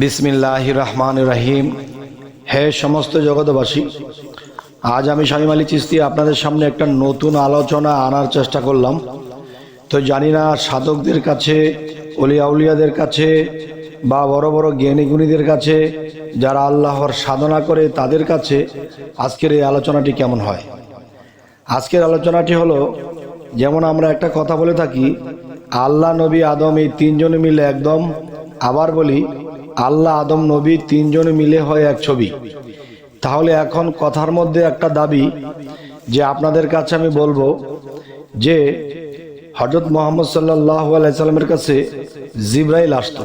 বিসমিল্লাহ রহমান রাহিম হে সমস্ত জগতবাসী আজ আমি শামিম আলী চিস্তি আপনাদের সামনে একটা নতুন আলোচনা আনার চেষ্টা করলাম। তো জানি না সাধকদের কাছে, অলিয়া উলিয়াদের কাছে, বা বড় বড় জ্ঞানীগুণীদের কাছে, যারা আল্লাহর সাধনা করে তাদের কাছে আজকের এই আলোচনাটি কেমন হয়? আজকের আলোচনাটি হলো, যেমন আমরা একটা কথা বলে থাকি, আল্লাহ, নবী, আদম এই তিনজনে মিলে একদম আবার বলি আল্লাহ আদম নবী তিনজন মিলে হয় এক ছবি। তাহলে এখন কথার মধ্যে একটা দাবি যে আপনাদের কাছে আমি বলব যে হজরত মোহাম্মদ সাল্লাহ আলাইসাল্লামের কাছে জিব্রাইল আসত।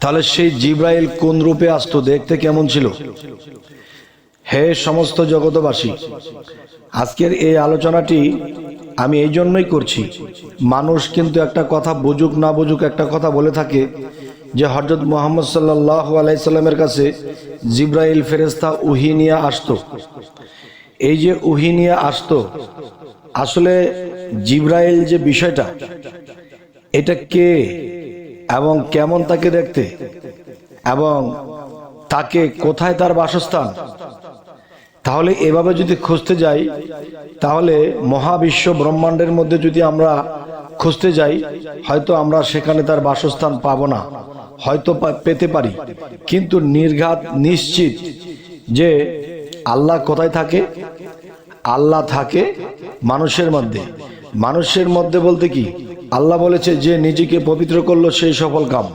তাহলে সেই জিব্রাইল কোন রূপে আসতো দেখতে কেমন ছিল? হে সমস্ত জগতবাসী আজকের এই আলোচনাটি আমি এই জন্যই করছি। মানুষ কিন্তু একটা কথা বুঝুক না বুঝুক একটা কথা বলে থাকে যে হজরত মোহাম্মদ সাল্লাহ আলাইসাল্লামের কাছে জিব্রাইল ফেরেস্তা উহি নিয়ে আসতো। এই যে উহি নিয়ে আসতো, আসলে জিব্রাইল যে বিষয়টা, এটা কে এবং কেমন তাকে দেখতে এবং তাকে কোথায় তার বাসস্থান? তাহলে এভাবে যদি খুঁজতে যাই, তাহলে মহাবিশ্ব ব্রহ্মাণ্ডের মধ্যে যদি আমরা খুঁজতে যাই, হয়তো আমরা সেখানে তার বাসস্থান পাব না। হয়তো পেতে পারি। কিন্তু নির্ঘাত নিশ্চিত যে আল্লাহ কোথায় থাকে? আল্লাহ থাকে মানুষের মধ্যে। মানুষের মধ্যে বলতে কি? আল্লাহ বলেছে, যে নিজেকে পবিত্র করল সেই সফল কাম।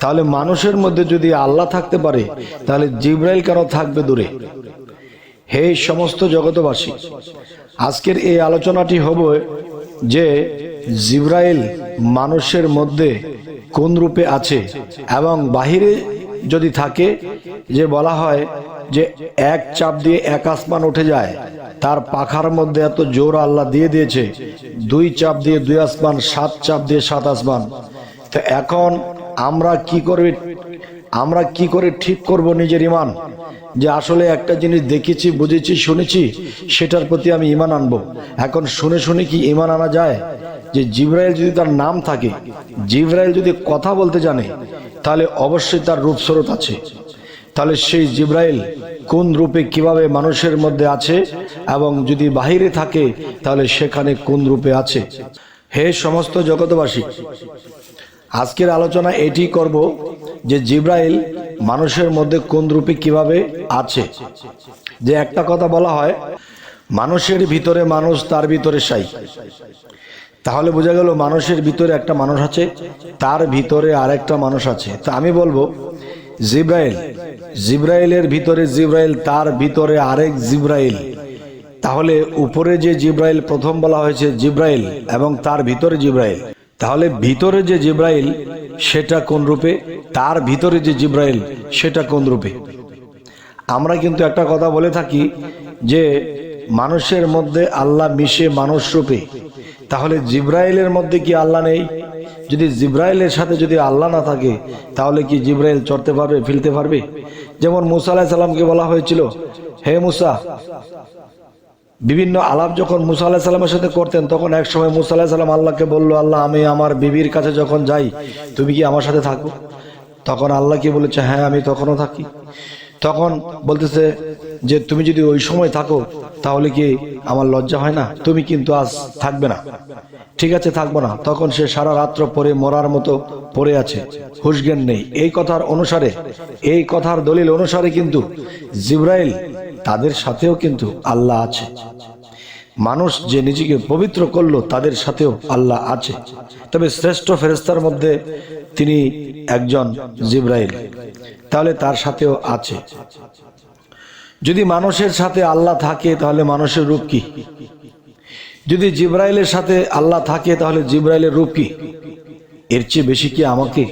তাহলে মানুষের মধ্যে যদি আল্লাহ থাকতে পারে, তাহলে জিব্রাইল কেন থাকবে দূরে? হে সমস্ত জগতবাসী আজকের এই আলোচনাটি হবে যে জিব্রাইল মানুষের মধ্যে কোন রূপে আছে? এবং বাহিরে যদি থাকে, যে বলা হয় যে এক চাপ দিয়ে এক আসমান উঠে যায়, তার পাখার মধ্যে এত জোর আল্লাহ দিয়ে দিয়েছে, দুই চাপ দিয়ে দুই আসমান, সাত চাপ দিয়ে সাত আসমান। তো এখন আমরা কি করে, আমরা কি করে ঠিক করব নিজের ইমান যে আসলে একটা জিনিস দেখেছি, বুঝেছি, শুনেছি, সেটার প্রতি আমি ইমান আনব। এখন শুনে শুনে কি ইমান আনা যায়? যে জিব্রাইল যদি তার নাম থাকে, জিব্রাইল যদি কথা বলতে জানে, তাহলে অবশ্যই তার রূপস্বরূপ আছে। তাহলে সেই জিব্রাইল কোন রূপে কীভাবে মানুষের মধ্যে আছে এবং যদি বাহিরে থাকে, তাহলে সেখানে কোন রূপে আছে? হে সমস্ত জগতবাসী আজকের আলোচনা এটি করব যে জিব্রাইল মানুষের মধ্যে কোন রূপে কীভাবে আছে। যে একটা কথা বলা হয়, মানুষের ভিতরে মানুষ, তার ভিতরে সাই তাহলে বোঝা গেল মানুষের ভিতরে একটা মানুষ আছে, তার ভিতরে আরেকটা মানুষ আছে। তা আমি বলব, জিব্রাইল, জিব্রাইলের ভিতরে জিব্রাইল, তার ভিতরে আরেক জিব্রাইল। তাহলে উপরে যে জিব্রাইল প্রথম বলা হয়েছে জিব্রাইল এবং তার ভিতরে জিব্রাইল। তাহলে ভিতরে যে জিব্রাইল, সেটা কোন রূপে? তার ভিতরে যে জিব্রাইল, সেটা কোন রূপে? আমরা কিন্তু একটা কথা বলে থাকি যে মানুষের মধ্যে আল্লাহ মিশে মানুষ রূপে। তাহলে জিব্রাইলের মধ্যে কি আল্লাহ নেই? যদি জিব্রাইলের সাথে যদি আল্লাহ না থাকে, তাহলে কি জিব্রাইল চড়তে পারবে, ফিরতে পারবে? যেমন মুসা আলাহ সাল্লামকে বলা হয়েছিল, হে মুসা, বিভিন্ন আলাপ যখন মুসা আলাহ সাল্লামের সাথে করতেন, তখন এক সময় মুসা আলাহ সাল্লাম আল্লাহকে বলল, আল্লাহ, আমি আমার বিবির কাছে যখন যাই, তুমি কি আমার সাথে থাকো? তখন আল্লাহ কি বলেছে হ্যাঁ আমি তখনও থাকি। তখন বলতেছে যে, তুমি যদি ওই সময় থাকো তাহলে কি আমার লজ্জা হয় না? তুমি কিন্তু আজ থাকবে না। ঠিক আছে, থাকব না। তখন সে সারা রাত্র পরে মরার মতো পড়ে আছে। হুশজ্ঞান নেই। এই কথার অনুসারে, এই কথার দলিল অনুসারে কিন্তু জিব্রাইল তাদের সাথেও কিন্তু আল্লাহ আছে। মানুষ যে নিজেকে পবিত্র করল, তাদের সাথেও আল্লাহ আছে। তবে শ্রেষ্ঠ ফেরেস্তার মধ্যে তিনি একজন জিব্রাইল। তাহলে তার সাথেও আছে। যদি মানুষের সাথে আল্লাহ থাকে, তাহলে মানুষের রূপ কি? যদি জিব্রাইলের সাথে আল্লাহ থাকে, তাহলে জিব্রাইলের রূপ কি? এর চেয়ে বেশি কি আমাকে,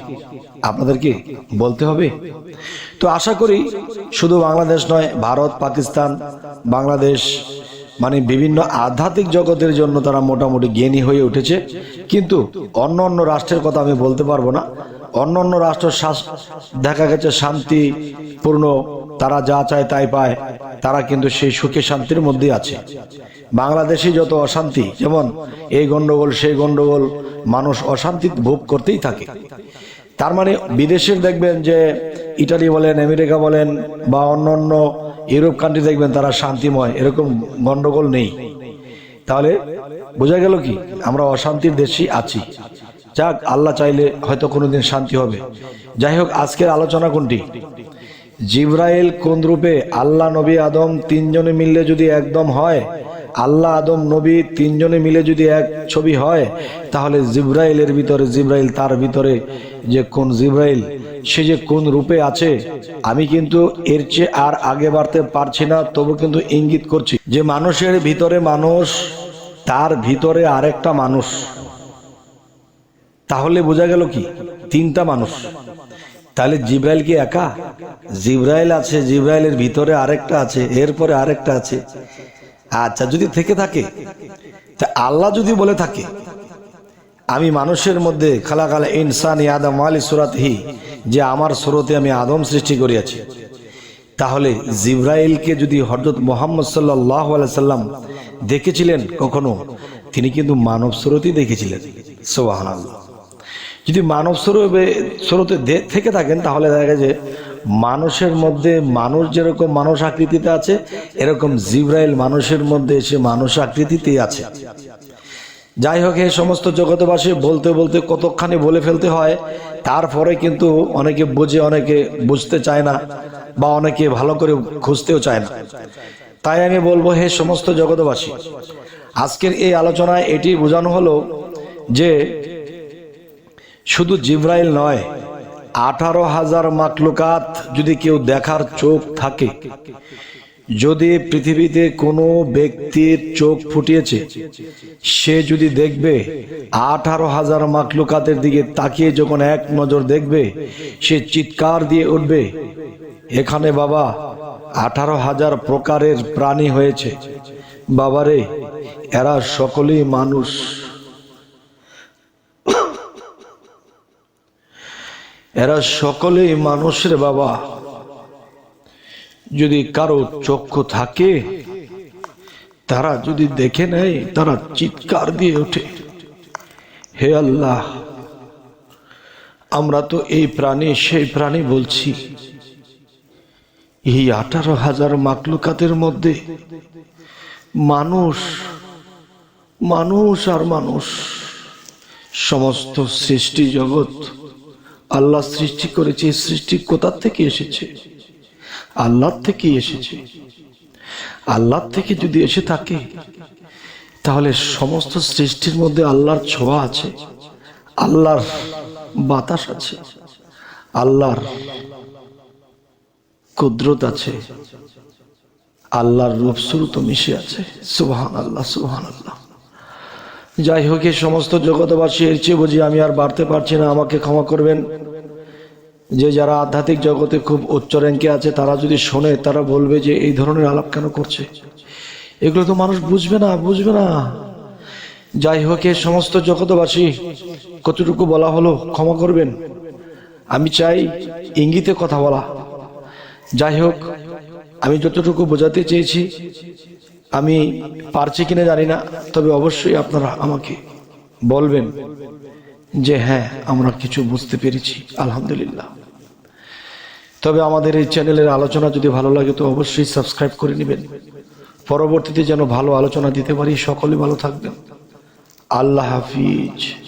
আপনাদেরকে বলতে হবে? তো আশা করি শুধু বাংলাদেশ নয়, ভারত, পাকিস্তান, বাংলাদেশ মানে বিভিন্ন আধ্যাত্মিক জগতের জন্য তারা মোটামুটি জ্ঞানী হয়ে উঠেছে। কিন্তু অন্য অন্য রাষ্ট্রের কথা আমি বলতে পারব না। অন্য অন্য রাষ্ট্র দেখা গেছে শান্তিপূর্ণ তারা যা চায় তাই পায়। তারা কিন্তু সেই সুখে শান্তির মধ্যে আছে। বাংলাদেশে যত অশান্তি, যেমন এই গন্ডগোল, সেই গন্ডগোল, মানুষ অশান্তি ভোগ করতেই থাকে। তার মানে বিদেশের দেখবেন যে ইটালি বলেন, আমেরিকা বলেন, বা অন্য অন্য ইউরোপ কান্ট্রি দেখবেন তারা শান্তিময়, এরকম গন্ডগোল নেই। তাহলে বোঝা গেল কি? আমরা অশান্তির দেশেই আছি। যাক, আল্লাহ চাইলে হয়তো কোনোদিন শান্তি হবে। যাই হোক, আজকের আলোচনা কোনটি? জিব্রাইল কোন রূপে? আল্লাহ, নবী, আদম তিনজনে মিললে যদি একদম হয়, আল্লাহ, আদম, নবী তিনজনে মিলে যদি এক ছবি হয়, তাহলে জিব্রাইলের ভিতরে, জিব্রাইল তার ভিতরে যে কোন জিব্রাইল, সে যে কোন রূপে আছে, আমি কিন্তু এর চেয়ে আর আগে বাড়তে পারছি না, তবু কিন্তু ইঙ্গিত করছি যে মানুষের ভিতরে মানুষ, তার ভিতরে আরেকটা মানুষ। তাহলে বোঝা গেল কি? তিনটা মানুষ। তাহলে জিব্রাইল কি একা? জিব্রাইল আছে, জিব্রাইলের ভিতরে আরেকটা আছে, এরপরে আরেকটা আছে। আচ্ছা যদি থেকে থাকে, তা আল্লাহ যদি বলে থাকে, আমি মানুষের মধ্যে খালা খালা ইনসান আদম আলী সুরাতহি, যে আমার সুরতে আমি আদম সৃষ্টি করিয়াছি, তাহলে জিব্রাইলকে যদি হজরত মোহাম্মদ সাল্লাহ সাল্লাম দেখেছিলেন কখনো, তিনি কিন্তু মানব স্রোতই দেখেছিলেন। সোহান আল্লাহ যদি মানব স্বরূপে দে- থেকে থাকেন, তাহলে দেখা যায় যে মানুষের মধ্যে মানুষ যেরকম মানুষ আকৃতিতে আছে, এরকম জিব্রাইল মানুষের মধ্যে এসে মানুষ আকৃতিতে আছে। যাই হোক, এই সমস্ত জগতবাসী বলতে বলতে কতখানি বলে ফেলতে হয়, তারপরে কিন্তু অনেকে বুঝে, অনেকে বুঝতে চায় না, বা অনেকে ভালো করে খুঁজতেও চায় না। তাই আমি বলব, হে সমস্ত জগতবাসী আজকের এই আলোচনায় এটি বোঝানো হলো যে শুধু জিব্রাইল নয়, আঠারো হাজার মাকলুকাত যদি কেউ দেখার চোখ থাকে, যদি পৃথিবীতে কোনো ব্যক্তির চোখ ফুটিয়েছে, সে যদি দেখবে, আঠারো হাজার মাকলুকাতের দিকে তাকিয়ে যখন এক নজর দেখবে, সে চিৎকার দিয়ে উঠবে, এখানে বাবা, আঠারো হাজার প্রকারের প্রাণী হয়েছে। বাবারে, এরা সকলেই মানুষ। এরা সকলেই মানুষের বাবা। যদি কারও চক্ষু থাকে, তারা যদি দেখে নেয়, তারা চিৎকার দিয়ে ওঠে। হে আল্লাহ, আমরা তো এই প্রাণী, সেই প্রাণী বলছি। এই আঠারো হাজার মাকলুকাতের মধ্যে মানুষ মানুষ আর মানুষ, সমস্ত সৃষ্টি জগৎ আল্লাহ সৃষ্টি করেছে, সৃষ্টি কোথার থেকে এসেছে? আল্লাহ থেকে এসেছে। আল্লাহ থেকে যদি এসে থাকে, তাহলে সমস্ত সৃষ্টির মধ্যে আল্লাহর ছোঁয়া আছে, আল্লাহর বাতাস আছে, আল্লাহর কুদরত আছে, আল্লাহর রূপস্বরূপ মিশে আছে। সুবহান আল্লাহ সুবহান আল্লাহ যাই হোক এই সমস্ত জগতবাসী এর চেয়ে বুঝি আমি আর বাড়তে পারছি না, আমাকে ক্ষমা করবেন। যে যারা আধ্যাত্মিক জগতে খুব উচ্চ র্যাঙ্কে আছে, তারা যদি শোনে, তারা বলবে যে এই ধরনের আলাপ কেন করছে। এগুলো তো মানুষ বুঝবে না বুঝবে না। যাই হোক এই সমস্ত জগতবাসী কতটুকু বলা হলো, ক্ষমা করবেন। আমি চাই ইঙ্গিতে কথা বলা। যাই হোক আমি যতটুকু বোঝাতে চেয়েছি আমি পারছি কিনা জানি না, তবে অবশ্যই আপনারা আমাকে বলবেন যে হ্যাঁ আমরা কিছু বুঝতে পেরেছি, আলহামদুলিল্লাহ। তবে আমাদের এই চ্যানেলের আলোচনা যদি ভালো লাগে, তো অবশ্যই সাবস্ক্রাইব করে নেবেন। পরবর্তীতে যেন ভালো আলোচনা দিতে পারি, সকলে ভালো থাকবেন। আল্লাহ হাফিজ।